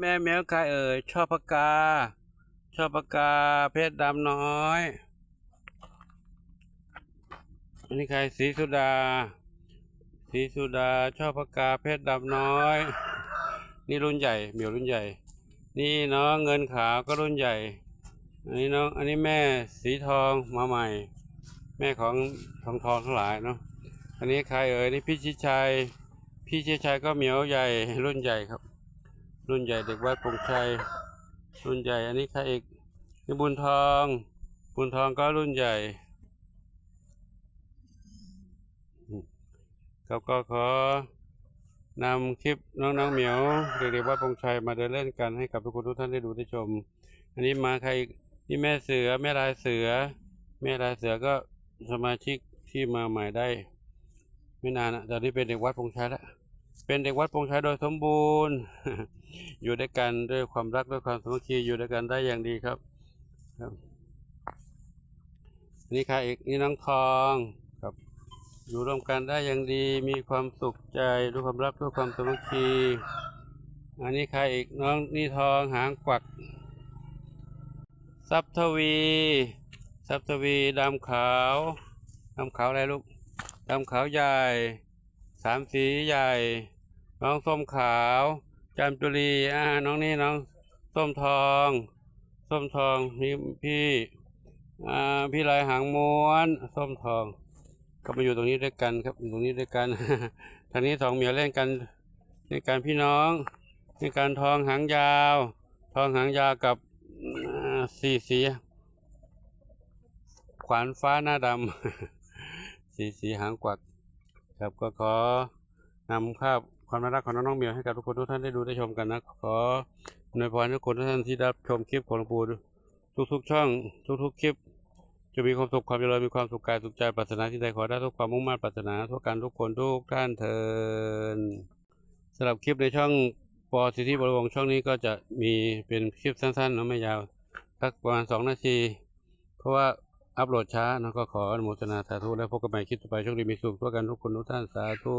แม่แมวใครเอ่ยชอบปากกา ชอบปากกา เพชรดำน้อย อันนี้ใครสีสุดา สีสุดาชอบปากกา เพชรดำน้อย นี่รุ่นใหญ่เหมียวรุ่นใหญ่ นี่น้องเงินขาวก็รุ่นใหญ่ อันนี้น้องอันนี้แม่สีทองมาใหม่ แม่ของทองทองทั้งหลายเนาะอันนี้ใครเอ่ยนี่พี่ชิดชัย พี่ชิดชัยก็เหมียวใหญ่รุ่นใหญ่ครับ รุ่นใหญ่เด็กวัดปงชัย รุ่นใหญ่อันนี้ใครอีกนี่บุญทอง บุญทองก็รุ่นใหญ่ครับก็ขอนำคลิปน้องๆเหมียวเด็กๆวัดปงชัยมาเดินเล่นกันให้กับทุกคนทุกท่านได้ดูได้ชม อันนี้มาใครอีกนี่แม่เสือแม่ลายเสือ แม่ลายเสือก็สมาชิกที่มาใหม่ได้ ไม่นานนะตอนนี้เป็นเด็กวัดปงชัยแล้ว เป็นเด็กวัดปงชัยโดยสมบูรณ์ อยู่ด้วยกันด้วยความรักด้วยความสามัคคีอยู่ด้วยกันได้อย่างดีครับครับอันนี่ใครอีกนี่น้องทองครับ อยู่ร่วมกันได้อย่างดี มีความสุขใจด้วยความรักด้วยความสามัคคีอันนี้ใครอีกน้องนี่ทองหางกวักซับทวีซับทวีดำขาวดำขาวอะไรลูกดำขาวใหญ่ สามสีใหญ่ น้องส้มขาวจามจุรีอ่าน้องนี่น้องส้มทอง ส้มทองนี่พี่อ่าพี่ลายหางม้วนส้มทอง ก็มาอยู่ตรงนี้ด้วยกันครับอยู่ตรงนี้ด้วยกันทางนี้สองเหมียวเล่นกันในการพี่น้องในการทองหางยาว ทองหางยาวกับสีสีขวานฟ้าหน้าดำสีสีหางกวัก ครับก็ขอนำภาพความน่ารักของน้องๆเมียวให้กับทุกคนทุกท่านได้ดูได้ชมกันนะ ขออวยพรทุกคนทุกท่านที่ได้ชมคลิปของหลวงปู่ทุกๆช่องทุกๆคลิป จะมีความสุขความเจริญมีความสุขกายสุขใจปรารถนาที่ใดขอได้ทุกความมุ่งมั่นปรารถนาทุกการทุกคนทุกท่านเทินสำหรับคลิปในช่องปอสิทธิบริวงช่องนี้ก็จะมีเป็นคลิปสั้นๆนะไม่ยาวสักประมาณสองนาที เพราะว่า อัปโหลดช้านะก็ขออนุโมทนาสาธุและพบกันใหม่คลิปต่อไปโชคดีมีสุขทั่วกันทุกคนทุกท่านสาธุ